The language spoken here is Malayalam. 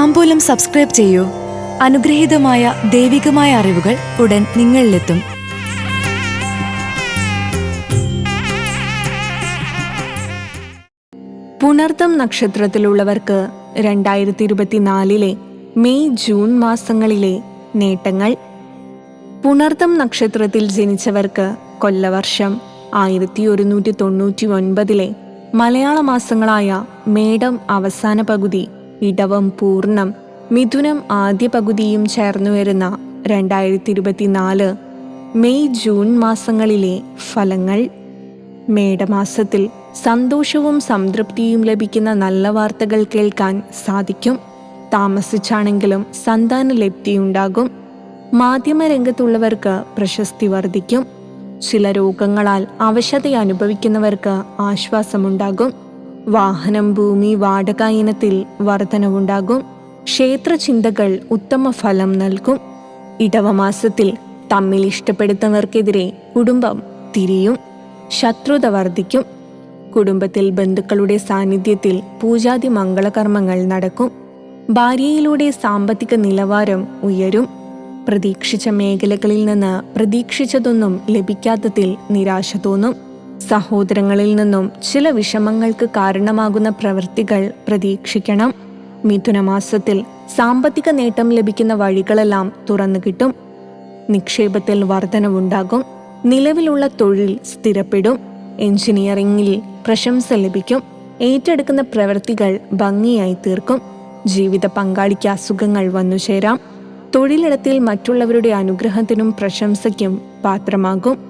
താമ്പൂലം സബ്സ്ക്രൈബ് ചെയ്യൂ. അനുഗ്രഹീതമായ ദൈവികമായ അറിവുകൾ ഉടൻ നിങ്ങളിലെത്തും. പുണർത്തം നക്ഷത്രത്തിലുള്ളവർക്ക് രണ്ടായിരത്തി ഇരുപത്തിനാലിലെ മെയ് ജൂൺ മാസങ്ങളിലെ നേട്ടങ്ങൾ. പുണർത്തം നക്ഷത്രത്തിൽ ജനിച്ചവർക്ക് കൊല്ലവർഷം ആയിരത്തി ഒരുന്നൂറ്റി തൊണ്ണൂറ്റി ഒൻപതിലെ മലയാള മാസങ്ങളായ മേടം അവസാന പകുതി ഇടവം പൂർണം. മിഥുനം ആദ്യ പകുതിയും ചേർന്നു വരുന്ന രണ്ടായിരത്തി ഇരുപത്തിനാല് മെയ് ജൂൺ മാസങ്ങളിലെ ഫലങ്ങൾ. മേടമാസത്തിൽ സന്തോഷവും സംതൃപ്തിയും ലഭിക്കുന്ന നല്ല വാർത്തകൾ കേൾക്കാൻ സാധിക്കും. താമസിച്ചാണെങ്കിലും സന്താന ലബ്ധിയുണ്ടാകും മാധ്യമരംഗത്തുള്ളവർക്ക് പ്രശസ്തി വർദ്ധിക്കും. ചില രോഗങ്ങളാൽ അവശത അനുഭവിക്കുന്നവർക്ക് ആശ്വാസമുണ്ടാകും. വാഹനം ഭൂമി വാടക ഇനത്തിൽ വർധനവുണ്ടാകും. ക്ഷേത്രചിന്തകൾ ഉത്തമ ഫലം നൽകും. ഇടവമാസത്തിൽ തമ്മിൽ ഇഷ്ടപ്പെടുത്തുന്നവർക്കെതിരെ കുടുംബം തിരിയും ശത്രുത വർദ്ധിക്കും കുടുംബത്തിൽ ബന്ധുക്കളുടെ സാന്നിധ്യത്തിൽ പൂജാതി മംഗളകർമ്മങ്ങൾ നടക്കും. ഭാര്യയിലൂടെ സാമ്പത്തിക നിലവാരം ഉയരും. പ്രതീക്ഷിച്ച മേഖലകളിൽ നിന്ന് പ്രതീക്ഷിച്ചതൊന്നും ലഭിക്കാത്തതിൽ നിരാശ തോന്നും. സഹോദരങ്ങളിൽ നിന്നും ചില വിഷമങ്ങൾക്ക് കാരണമാകുന്ന പ്രവൃത്തികൾ പ്രതീക്ഷിക്കണം. മിഥുനമാസത്തിൽ സാമ്പത്തിക നേട്ടം ലഭിക്കുന്ന വഴികളെല്ലാം തുറന്നു കിട്ടും. നിക്ഷേപത്തിൽ വർധനവുണ്ടാകും. നിലവിലുള്ള തൊഴിൽ സ്ഥിരപ്പെടും. എഞ്ചിനീയറിംഗിൽ പ്രശംസ ലഭിക്കും. ഏറ്റെടുക്കുന്ന പ്രവൃത്തികൾ ഭംഗിയായി തീർക്കും. ജീവിത പങ്കാളിക്ക് അസുഖങ്ങൾ വന്നു ചേരാം. തൊഴിലിടത്തിൽ മറ്റുള്ളവരുടെ അനുഗ്രഹത്തിനും പ്രശംസയ്ക്കും പാത്രമാകും.